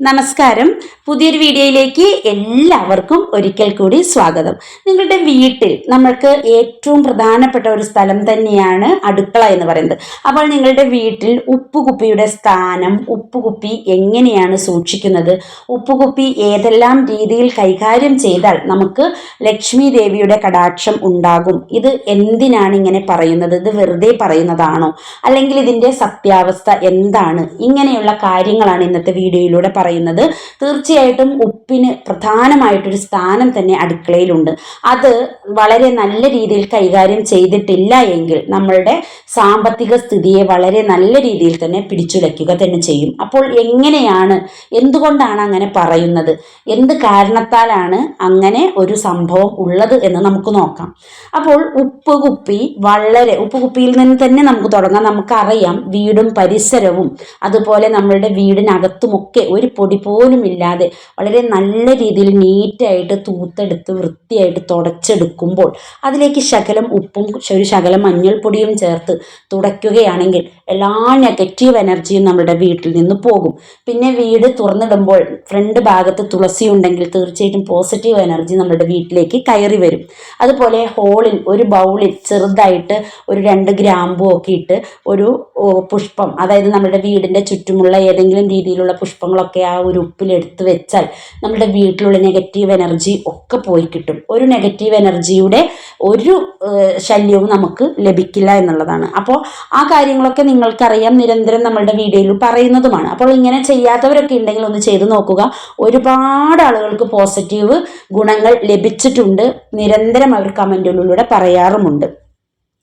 നമസ്കാരം. പുതിയൊരു വീഡിയോയിലേക്ക് എല്ലാവർക്കും ഒരിക്കൽ കൂടി സ്വാഗതം. നിങ്ങളുടെ വീട്ടിൽ നമ്മൾക്ക് ഏറ്റവും പ്രധാനപ്പെട്ട ഒരു സ്ഥലം തന്നെയാണ് അടുക്കള എന്ന് പറയുന്നത്. അപ്പോൾ നിങ്ങളുടെ വീട്ടിൽ ഉപ്പുകുപ്പിയുടെ സ്ഥാനം ഉപ്പുകുപ്പി എങ്ങനെയാണ് സൂക്ഷിക്കുന്നത്? ഉപ്പുകുപ്പി ഏതെല്ലാം രീതിയിൽ കൈകാര്യം ചെയ്താൽ നമുക്ക് ലക്ഷ്മി ദേവിയുടെ കടാക്ഷം ഉണ്ടാകും? ഇത് എന്തിനാണ് ഇങ്ങനെ പറയുന്നത്? ഇത് വെറുതെ പറയുന്നതാണോ? അല്ലെങ്കിൽ ഇതിന്റെ സത്യാവസ്ഥ എന്താണ്? ഇങ്ങനെയുള്ള കാര്യങ്ങളാണ് ഇന്നത്തെ വീഡിയോയിലൂടെ പറയുന്നത്. തീർച്ചയായിട്ടും ഉപ്പിന് പ്രധാനമായിട്ടൊരു സ്ഥാനം തന്നെ അടുക്കളയിലുണ്ട്. അത് വളരെ നല്ല രീതിയിൽ കൈകാര്യം ചെയ്തിട്ടില്ല എങ്കിൽ നമ്മളുടെ സാമ്പത്തിക സ്ഥിതിയെ വളരെ നല്ല രീതിയിൽ തന്നെ പിടിച്ചുലയ്ക്കുക തന്നെ ചെയ്യും. അപ്പോൾ എങ്ങനെയാണ് എന്തുകൊണ്ടാണ് അങ്ങനെ പറയുന്നത്? എന്ത് കാരണത്താലാണ് അങ്ങനെ ഒരു സംഭവം ഉള്ളത് എന്ന് നമുക്ക് നോക്കാം. അപ്പോൾ ഉപ്പ് കുപ്പി വളരെ ഉപ്പ് കുപ്പിയിൽ നിന്ന് തന്നെ നമുക്ക് തുടങ്ങാം. നമുക്കറിയാം വീടും പരിസരവും അതുപോലെ നമ്മളുടെ വീടിനകത്തുമൊക്കെ ഒരു പൊടി പോലും ഇല്ലാതെ വളരെ നല്ല രീതിയിൽ നീറ്റായിട്ട് തൂത്തെടുത്ത് വൃത്തിയായിട്ട് തുടച്ചെടുക്കുമ്പോൾ അതിലേക്ക് ശകലം ഉപ്പും ഒരു ശകലം മഞ്ഞൾപ്പൊടിയും ചേർത്ത് തുടയ്ക്കുകയാണെങ്കിൽ എല്ലാ നെഗറ്റീവ് എനർജിയും നമ്മുടെ വീട്ടിൽ നിന്ന് പോകും. പിന്നെ വീട് തുറന്നിടുമ്പോൾ ഫ്രണ്ട് ഭാഗത്ത് തുളസി ഉണ്ടെങ്കിൽ തീർച്ചയായിട്ടും പോസിറ്റീവ് എനർജി നമ്മുടെ വീട്ടിലേക്ക് കയറി വരും. അതുപോലെ ഹോളിൽ ഒരു ബൗളിൽ ചെറുതായിട്ട് ഒരു രണ്ട് ഗ്രാമ്പു ഒക്കെ ഇട്ട് ഒരു പുഷ്പം അതായത് നമ്മുടെ വീടിന്റെ ചുറ്റുമുള്ള ഏതെങ്കിലും രീതിയിലുള്ള പുഷ്പങ്ങളൊക്കെ ആ ഒരു ഉപ്പിലെടുത്ത് വെച്ചാൽ നമ്മുടെ വീട്ടിലുള്ള നെഗറ്റീവ് എനർജി ഒക്കെ പോയി കിട്ടും. ഒരു നെഗറ്റീവ് എനർജിയുടെ ഒരു ശല്യവും നമുക്ക് ലഭിക്കില്ല എന്നുള്ളതാണ്. അപ്പോൾ ആ കാര്യങ്ങളൊക്കെ നിങ്ങൾക്കറിയാം. നിരന്തരം നമ്മളുടെ വീഡിയോയിൽ പറയുന്നതുമാണ്. അപ്പോൾ ഇങ്ങനെ ചെയ്യാത്തവരൊക്കെ ഉണ്ടെങ്കിൽ ഒന്ന് ചെയ്തു നോക്കുക. ഒരുപാട് ആളുകൾക്ക് പോസിറ്റീവ് ഗുണങ്ങൾ ലഭിച്ചിട്ടുണ്ട്. നിരന്തരം അവർ കമന്റുകളിലൂടെ പറയാറുമുണ്ട്.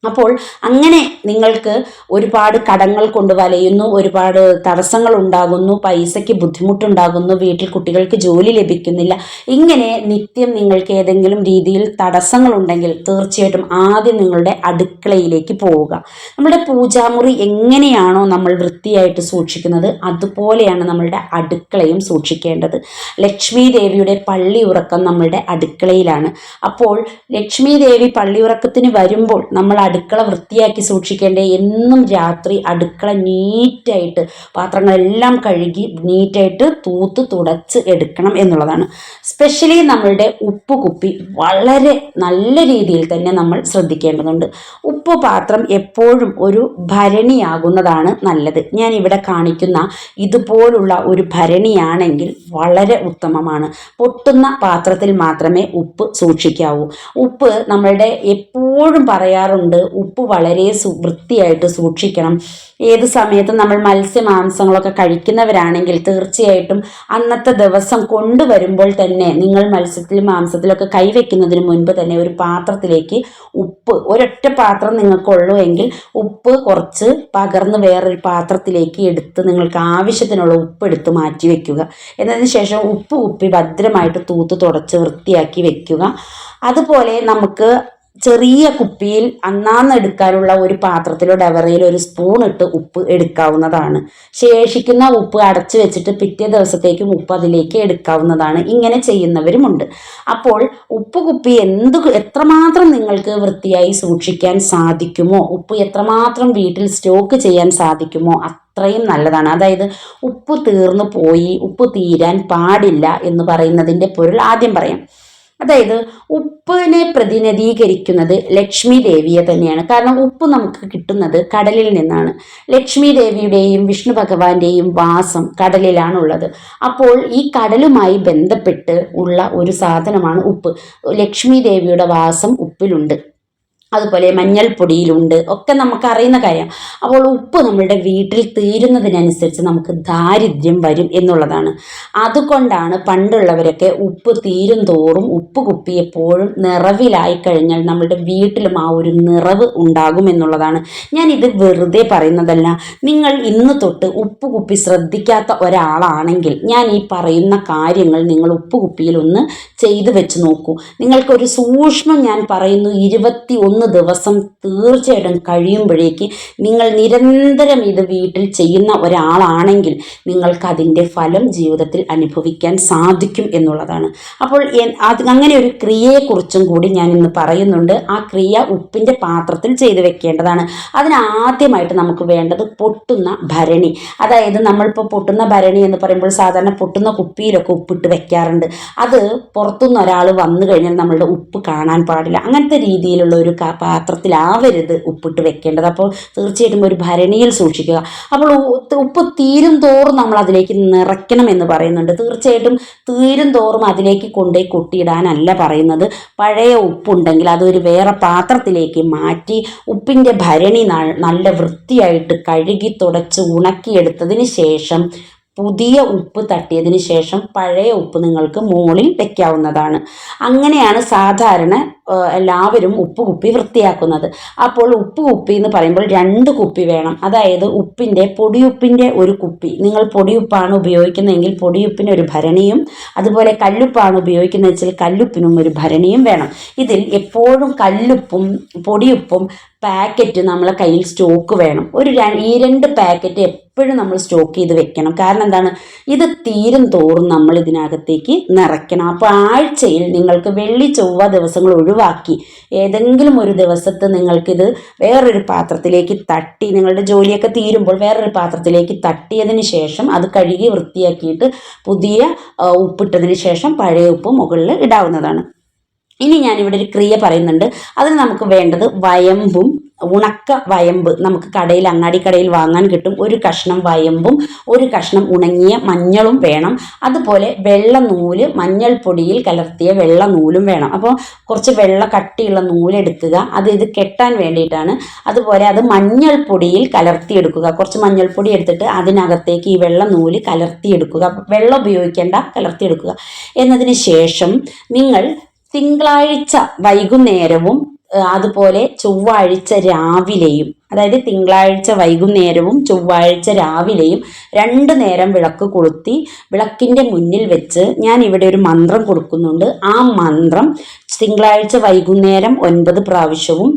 അപ്പോൾ അങ്ങനെ നിങ്ങൾക്ക് ഒരുപാട് കടങ്ങൾ കൊണ്ട് വലയുന്നു ഒരുപാട് തടസ്സങ്ങൾ ഉണ്ടാകുന്നു പൈസയ്ക്ക് ബുദ്ധിമുട്ടുണ്ടാകുന്നു വീട്ടിൽ കുട്ടികൾക്ക് ജോലി ലഭിക്കുന്നില്ല. ഇങ്ങനെ നിത്യം നിങ്ങൾക്ക് ഏതെങ്കിലും രീതിയിൽ തടസ്സങ്ങൾ ഉണ്ടെങ്കിൽ തീർച്ചയായിട്ടും ആദ്യം നിങ്ങളുടെ അടുക്കളയിലേക്ക് പോവുക. നമ്മുടെ പൂജാമുറി എങ്ങനെയാണോ നമ്മൾ വൃത്തിയായിട്ട് സൂക്ഷിക്കുന്നത് അതുപോലെയാണ് നമ്മളുടെ അടുക്കളയും സൂക്ഷിക്കേണ്ടത്. ലക്ഷ്മി ദേവിയുടെ പള്ളി ഉറക്കം നമ്മളുടെ അടുക്കളയിലാണ്. അപ്പോൾ ലക്ഷ്മി ദേവി പള്ളി ഉറക്കത്തിന് വരുമ്പോൾ നമ്മൾ അടുക്കള വൃത്തിയാക്കി സൂക്ഷിക്കേണ്ടേ എന്നും രാത്രി അടുക്കള നീറ്റായിട്ട് പാത്രങ്ങളെല്ലാം കഴുകി നീറ്റായിട്ട് തൂത്ത് തുടച്ച് എടുക്കണം എന്നുള്ളതാണ്. സ്പെഷ്യലി നമ്മളുടെ ഉപ്പ് കുപ്പി വളരെ നല്ല രീതിയിൽ തന്നെ നമ്മൾ ശ്രദ്ധിക്കേണ്ടതുണ്ട്. ഉപ്പ് പാത്രം എപ്പോഴും ഒരു ഭരണിയാകുന്നതാണ് നല്ലത്. ഞാൻ ഇവിടെ കാണിക്കുന്ന ഇതുപോലുള്ള ഒരു ഭരണിയാണെങ്കിൽ വളരെ ഉത്തമമാണ്. പൊട്ടുന്ന പാത്രത്തിൽ മാത്രമേ ഉപ്പ് സൂക്ഷിക്കാവൂ. ഉപ്പ് നമ്മളുടെ എപ്പോഴും പറയാറുണ്ട് ഉപ്പ് വളരെ വൃത്തിയായിട്ട് സൂക്ഷിക്കണം. ഏത് സമയത്തും നമ്മൾ മത്സ്യ മാംസങ്ങളൊക്കെ കഴിക്കുന്നവരാണെങ്കിൽ തീർച്ചയായിട്ടും അന്നത്തെ ദിവസം കൊണ്ടുവരുമ്പോൾ തന്നെ നിങ്ങൾ മത്സ്യത്തിലും മാംസത്തിലൊക്കെ കൈവയ്ക്കുന്നതിന് മുൻപ് തന്നെ ഒരു പാത്രത്തിലേക്ക് ഉപ്പ് ഒരൊറ്റ പാത്രം നിങ്ങൾക്കുള്ളൂ എങ്കിൽ ഉപ്പ് കുറച്ച് പകർന്ന് വേറൊരു പാത്രത്തിലേക്ക് എടുത്ത് നിങ്ങൾക്ക് ആവശ്യത്തിനുള്ള ഉപ്പ് എടുത്ത് മാറ്റി വയ്ക്കുക എന്നതിന് ശേഷം ഉപ്പ് ഉപ്പി ഭദ്രമായിട്ട് തൂത്ത് തുടച്ച് വൃത്തിയാക്കി വെക്കുക. അതുപോലെ നമുക്ക് ചെറിയ കുപ്പിയിൽ അന്നാന്ന് എടുക്കാനുള്ള ഒരു പാത്രത്തിലോ ഡവറയിലോ ഒരു സ്പൂൺ ഇട്ട് ഉപ്പ് എടുക്കാവുന്നതാണ്. ശേഷിക്കുന്ന ഉപ്പ് അടച്ചു വെച്ചിട്ട് പിറ്റേ ദിവസത്തേക്കും ഉപ്പ് അതിലേക്ക് എടുക്കാവുന്നതാണ്. ഇങ്ങനെ ചെയ്യുന്നവരുമുണ്ട്. അപ്പോൾ ഉപ്പ് കുപ്പി എന്ത് എത്രമാത്രം നിങ്ങൾക്ക് വൃത്തിയായി സൂക്ഷിക്കാൻ സാധിക്കുമോ? ഉപ്പ് എത്രമാത്രം വീട്ടിൽ സ്റ്റോക്ക് ചെയ്യാൻ സാധിക്കുമോ? അത്രയും നല്ലതാണ്. അതായത് ഉപ്പ് തീർന്നു പോയി ഉപ്പ് തീരാൻ പാടില്ല എന്ന് പറയുന്നതിന്റെ പൊരുൾ ആദ്യം പറയാം. അതായത് ഉപ്പിനെ പ്രതിനിധീകരിക്കുന്നത് ലക്ഷ്മി ദേവിയെ തന്നെയാണ്. കാരണം ഉപ്പ് നമുക്ക് കിട്ടുന്നത് കടലിൽ നിന്നാണ്. ലക്ഷ്മി ദേവിയുടെയും വിഷ്ണു ഭഗവാന്റെയും വാസം കടലിലാണുള്ളത്. അപ്പോൾ ഈ കടലുമായി ബന്ധപ്പെട്ട് ഉള്ള ഒരു സാധനമാണ് ഉപ്പ്. ലക്ഷ്മി ദേവിയുടെ വാസം ഉപ്പിലുണ്ട്. അതുപോലെ മഞ്ഞൾപ്പൊടിയിലുണ്ട് ഒക്കെ നമുക്ക് അറിയുന്ന കാര്യം. അപ്പോൾ ഉപ്പ് നമ്മളുടെ വീട്ടിൽ തീരുന്നതിനനുസരിച്ച് നമുക്ക് ദാരിദ്ര്യം വരും എന്നുള്ളതാണ്. അതുകൊണ്ടാണ് പണ്ടുള്ളവരൊക്കെ ഉപ്പ് തീരും തോറും ഉപ്പ് കുപ്പി എപ്പോഴും നിറവിലായി കഴിഞ്ഞാൽ നമ്മളുടെ വീട്ടിലും ആ ഒരു നിറവ് ഉണ്ടാകും എന്നുള്ളതാണ്. ഞാൻ ഇത് വെറുതെ പറയുന്നതല്ല. നിങ്ങൾ ഇന്ന് തൊട്ട് ഉപ്പ് കുപ്പി ശ്രദ്ധിക്കാത്ത ഒരാളാണെങ്കിൽ ഞാൻ ഈ പറയുന്ന കാര്യങ്ങൾ നിങ്ങൾ ഉപ്പ് കുപ്പിയിൽ ഒന്ന് ചെയ്തു വെച്ച് നോക്കൂ. നിങ്ങൾക്കൊരു സൂക്ഷ്മം ഞാൻ പറയുന്നു ഇരുപത്തി ഒന്ന് ഒന്ന് ദിവസം തീർച്ചയായിട്ടും കഴിയുമ്പോഴേക്ക് നിങ്ങൾ നിരന്തരം ഇത് വീട്ടിൽ ചെയ്യുന്ന ഒരാളാണെങ്കിൽ നിങ്ങൾക്ക് അതിന്റെ ഫലം ജീവിതത്തിൽ അനുഭവിക്കാൻ സാധിക്കും എന്നുള്ളതാണ്. അപ്പോൾ അങ്ങനെ ഒരു ക്രിയയെക്കുറിച്ചും കൂടി ഞാൻ ഇന്ന് പറയുന്നുണ്ട്. ആ ക്രിയ ഉപ്പിന്റെ പാത്രത്തിൽ ചെയ്തു വെക്കേണ്ടതാണ്. അതിനാദ്യമായിട്ട് നമുക്ക് വേണ്ടത് പൊട്ടുന്ന ഭരണി. അതായത് നമ്മളിപ്പോൾ പൊട്ടുന്ന ഭരണി എന്ന് പറയുമ്പോൾ സാധാരണ പൊട്ടുന്ന കുപ്പിയിലൊക്കെ ഉപ്പിട്ട് വെക്കാറുണ്ട്. അത് പുറത്തുനിന്ന് ഒരാൾ വന്നു കഴിഞ്ഞാൽ നമ്മളുടെ ഉപ്പ് കാണാൻ പാടില്ല. അങ്ങനത്തെ രീതിയിലുള്ള ഒരു പാത്രത്തിലാവരുത് ഉപ്പിട്ട് വെക്കേണ്ടത്. അപ്പോൾ തീർച്ചയായിട്ടും ഒരു ഭരണിയിൽ സൂക്ഷിക്കുക. അപ്പോൾ ഉപ്പ് തീരും തോറും നമ്മൾ അതിലേക്ക് നിറയ്ക്കണം എന്ന് പറയുന്നുണ്ട്. തീർച്ചയായിട്ടും തീരും തോറും അതിലേക്ക് കൊണ്ടുപോയി കൊട്ടിയിടാനല്ല പറയുന്നത്. പഴയ ഉപ്പുണ്ടെങ്കിൽ അതൊരു വേറെ പാത്രത്തിലേക്ക് മാറ്റി ഉപ്പിന്റെ ഭരണി നല്ല വൃത്തിയായിട്ട് കഴുകി തുടച്ച് ഉണക്കിയെടുത്തതിന് ശേഷം പുതിയ ഉപ്പ് തട്ടിയതിന് ശേഷം പഴയ ഉപ്പ് നിങ്ങൾക്ക് മുകളിൽ വെക്കാവുന്നതാണ്. അങ്ങനെയാണ് സാധാരണ എല്ലാവരും ഉപ്പ് കുപ്പി വൃത്തിയാക്കുന്നത്. അപ്പോൾ ഉപ്പ് കുപ്പി എന്ന് പറയുമ്പോൾ രണ്ട് കുപ്പി വേണം. അതായത് ഉപ്പിന്റെ പൊടിയുപ്പിന്റെ ഒരു കുപ്പി. നിങ്ങൾ പൊടിയുപ്പാണ് ഉപയോഗിക്കുന്നതെങ്കിൽ പൊടിയുപ്പിന് ഒരു ഭരണിയും അതുപോലെ കല്ലുപ്പാണ് ഉപയോഗിക്കുന്നത് വെച്ചാൽ കല്ലുപ്പിനും ഒരു ഭരണിയും വേണം. ഇതിൽ എപ്പോഴും കല്ലുപ്പും പൊടിയുപ്പും പാക്കറ്റ് നമ്മളെ കയ്യിൽ സ്റ്റോക്ക് വേണം. ഒരു ഈ രണ്ട് പാക്കറ്റ് എപ്പോഴും നമ്മൾ സ്റ്റോക്ക് ചെയ്ത് വെക്കണം. കാരണം എന്താണ്? ഇത് തീരും തോറും നമ്മൾ ഇതിനകത്തേക്ക് നിറയ്ക്കണം. അപ്പോൾ ആഴ്ചയിൽ നിങ്ങൾക്ക് വെള്ളി ചൊവ്വ ദിവസങ്ങൾ ഒഴിവാക്കി ഏതെങ്കിലും ഒരു ദിവസത്ത് നിങ്ങൾക്കിത് വേറൊരു പാത്രത്തിലേക്ക് തട്ടി നിങ്ങളുടെ ജോലിയൊക്കെ തീരുമ്പോൾ വേറൊരു പാത്രത്തിലേക്ക് തട്ടിയതിന് ശേഷം അത് കഴുകി വൃത്തിയാക്കിയിട്ട് പുതിയ ഉപ്പിട്ടതിന് ശേഷം പഴയ ഉപ്പ് മുകളിൽ ഇടാവുന്നതാണ്. ഇനി ഞാനിവിടെ ഒരു ക്രിയ പറയുന്നുണ്ട്. അതിന് നമുക്ക് വേണ്ടത് വയമ്പും ഉണക്ക വയമ്പ്. നമുക്ക് കടയിൽ അങ്ങാടി കടയിൽ വാങ്ങാൻ കിട്ടും ഒരു കഷ്ണം വയമ്പും ഒരു കഷ്ണം ഉണങ്ങിയ മഞ്ഞളും വേണം. അതുപോലെ വെള്ള നൂൽ മഞ്ഞൾപ്പൊടിയിൽ കലർത്തിയ വെള്ള നൂലും വേണം. അപ്പോൾ കുറച്ച് വെള്ള കട്ടിയുള്ള നൂലെടുക്കുക അത് ഇത് കെട്ടാൻ വേണ്ടിയിട്ടാണ്. അതുപോലെ അത് മഞ്ഞൾപ്പൊടിയിൽ കലർത്തിയെടുക്കുക. കുറച്ച് മഞ്ഞൾപ്പൊടി എടുത്തിട്ട് അതിനകത്തേക്ക് ഈ വെള്ള നൂൽ കലർത്തിയെടുക്കുക. വെള്ളം ഉപയോഗിക്കേണ്ട കലർത്തിയെടുക്കുക. എന്നതിന് ശേഷം നിങ്ങൾ തിങ്കളാഴ്ച വൈകുന്നേരവും അതുപോലെ ചൊവ്വാഴ്ച രാവിലെയും അതായത് തിങ്കളാഴ്ച വൈകുന്നേരവും ചൊവ്വാഴ്ച രാവിലെയും രണ്ട് നേരം വിളക്ക് കൊളുത്തി വിളക്കിന്റെ മുന്നിൽ വെച്ച് ഞാൻ ഇവിടെ ഒരു മന്ത്രം കൊടുക്കുന്നുണ്ട്. ആ മന്ത്രം തിങ്കളാഴ്ച വൈകുന്നേരം ഒൻപത് പ്രാവശ്യവും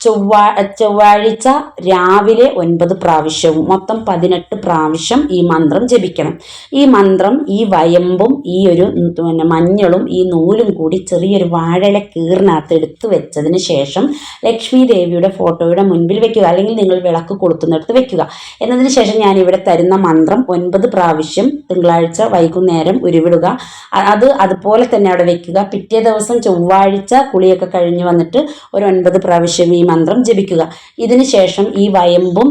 ചൊവ്വാ ചൊവ്വാഴ്ച രാവിലെ ഒൻപത് പ്രാവശ്യവും മൊത്തം പതിനെട്ട് പ്രാവശ്യം ഈ മന്ത്രം ജപിക്കണം. ഈ മന്ത്രം ഈ വയമ്പും ഈ ഒരു പിന്നെ മഞ്ഞളും ഈ നൂലും കൂടി ചെറിയൊരു വാഴയില കീറിനകത്ത് എടുത്ത് വെച്ചതിന് ശേഷം ലക്ഷ്മി ദേവിയുടെ ഫോട്ടോയുടെ മുൻപിൽ വെക്കുക അല്ലെങ്കിൽ നിങ്ങൾ വിളക്ക് കൊളുത്തുന്നിടത്ത് വെക്കുക. എന്നതിന് ശേഷം ഞാൻ ഇവിടെ തരുന്ന മന്ത്രം ഒൻപത് പ്രാവശ്യം തിങ്കളാഴ്ച വൈകുന്നേരം ഉരുവിടുക. അത് അതുപോലെ തന്നെ അവിടെ വെക്കുക. പിറ്റേ ദിവസം ചൊവ്വാഴ്ച കുളിയൊക്കെ കഴിഞ്ഞ് വന്നിട്ട് ഒരു ഒൻപത് പ്രാവശ്യം ഈ മന്ത്രം ജപിക്കുക. ഇതിന് ശേഷം ഈ വയമ്പും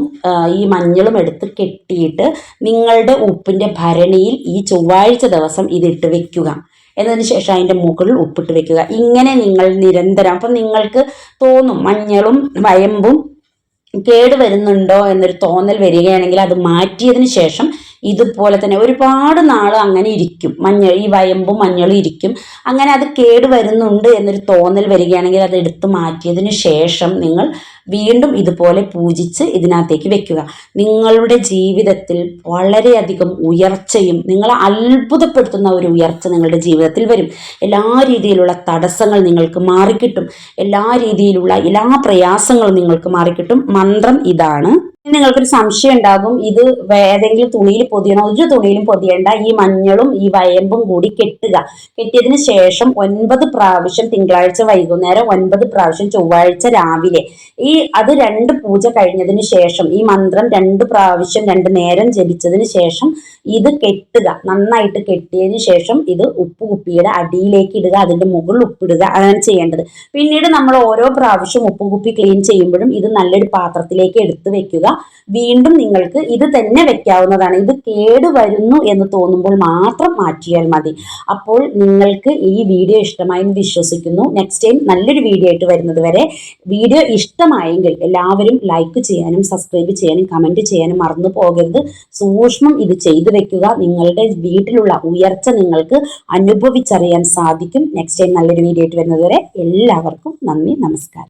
ഈ മഞ്ഞളും എടുത്ത് കെട്ടിയിട്ട് നിങ്ങളുടെ ഉപ്പിന്റെ ഭരണിയിൽ ഈ ചൊവ്വാഴ്ച ദിവസം ഇതിട്ട് വെക്കുക. എന്നതിന് ശേഷം അതിന്റെ മുകളിൽ ഉപ്പിട്ട് വെക്കുക. ഇങ്ങനെ നിങ്ങൾ നിരന്തരം അപ്പം നിങ്ങൾക്ക് തോന്നും മഞ്ഞളും വയമ്പും കേട് വരുന്നുണ്ടോ എന്നൊരു തോന്നൽ വരികയാണെങ്കിൽ അത് മാറ്റിയതിന് ശേഷം ഇതുപോലെ തന്നെ ഒരുപാട് നാൾ അങ്ങനെ ഇരിക്കും. മഞ്ഞൾ ഈ വയമ്പും മഞ്ഞളും ഇരിക്കും. അങ്ങനെ അത് കേട് വരുന്നുണ്ട് എന്നൊരു തോന്നൽ വരികയാണെങ്കിൽ അത് എടുത്ത് മാറ്റിയതിന് ശേഷം നിങ്ങൾ വീണ്ടും ഇതുപോലെ പൂജിച്ച് ഇതിനകത്തേക്ക് വെക്കുക. നിങ്ങളുടെ ജീവിതത്തിൽ വളരെയധികം ഉയർച്ചയും നിങ്ങളെ അത്ഭുതപ്പെടുത്തുന്ന ഒരു ഉയർച്ച നിങ്ങളുടെ ജീവിതത്തിൽ വരും. എല്ലാ രീതിയിലുള്ള തടസ്സങ്ങൾ നിങ്ങൾക്ക് മാറിക്കിട്ടും. എല്ലാ രീതിയിലുള്ള എല്ലാ പ്രയാസങ്ങളും നിങ്ങൾക്ക് മാറിക്കിട്ടും. മന്ത്രം ഇതാണ്. നിങ്ങൾക്കൊരു സംശയം ഉണ്ടാകും ഇത് ഏതെങ്കിലും തുണിയിൽ പൊതിയണം? ഒരു തുണിയിലും പൊതിയണ്ട. ഈ മഞ്ഞളും ഈ വയമ്പും കൂടി കെട്ടുക. കെട്ടിയതിന് ശേഷം ഒൻപത് പ്രാവശ്യം തിങ്കളാഴ്ച വൈകുന്നേരം ഒൻപത് പ്രാവശ്യം ചൊവ്വാഴ്ച രാവിലെ. ഈ അത് രണ്ട് പൂജ കഴിഞ്ഞതിന് ശേഷം ഈ മന്ത്രം രണ്ട് പ്രാവശ്യം രണ്ട് നേരം ജപിച്ചതിന് ശേഷം ഇത് കെട്ടുക. നന്നായിട്ട് കെട്ടിയതിന് ശേഷം ഇത് ഉപ്പ് കുപ്പിയുടെ അടിയിലേക്ക് ഇടുക അതിന്റെ മുകളിൽ ഉപ്പിടുക. അതാണ് ചെയ്യേണ്ടത്. പിന്നീട് നമ്മൾ ഓരോ പ്രാവശ്യം ഉപ്പ് കുപ്പി ക്ലീൻ ചെയ്യുമ്പോഴും ഇത് നല്ലൊരു പാത്രത്തിലേക്ക് എടുത്തു വെക്കുക. വീണ്ടും നിങ്ങൾക്ക് ഇത് തന്നെ വെക്കാവുന്നതാണ്. ഇത് കേട് വരുന്നു എന്ന് തോന്നുമ്പോൾ മാത്രം മാറ്റിയാൽ മതി. അപ്പോൾ നിങ്ങൾക്ക് ഈ വീഡിയോ ഇഷ്ടമായി വിശ്വസിക്കുന്നു. നെക്സ്റ്റ് ടൈം നല്ലൊരു വീഡിയോ ആയിട്ട് വരുന്നത് വരെ വീഡിയോ ഇഷ്ടമായെങ്കിൽ എല്ലാവരും ലൈക്ക് ചെയ്യാനും സബ്സ്ക്രൈബ് ചെയ്യാനും കമന്റ് ചെയ്യാനും മറന്നു പോകരുത്. സൂക്ഷ്മം ഇത് ചെയ്തു വെക്കുക. നിങ്ങളുടെ വീട്ടിലുള്ള ഉയർച്ച നിങ്ങൾക്ക് അനുഭവിച്ചറിയാൻ സാധിക്കും. നെക്സ്റ്റ് ടൈം നല്ലൊരു വീഡിയോ ആയിട്ട് വരുന്നത് വരെ എല്ലാവർക്കും നന്ദി നമസ്കാരം.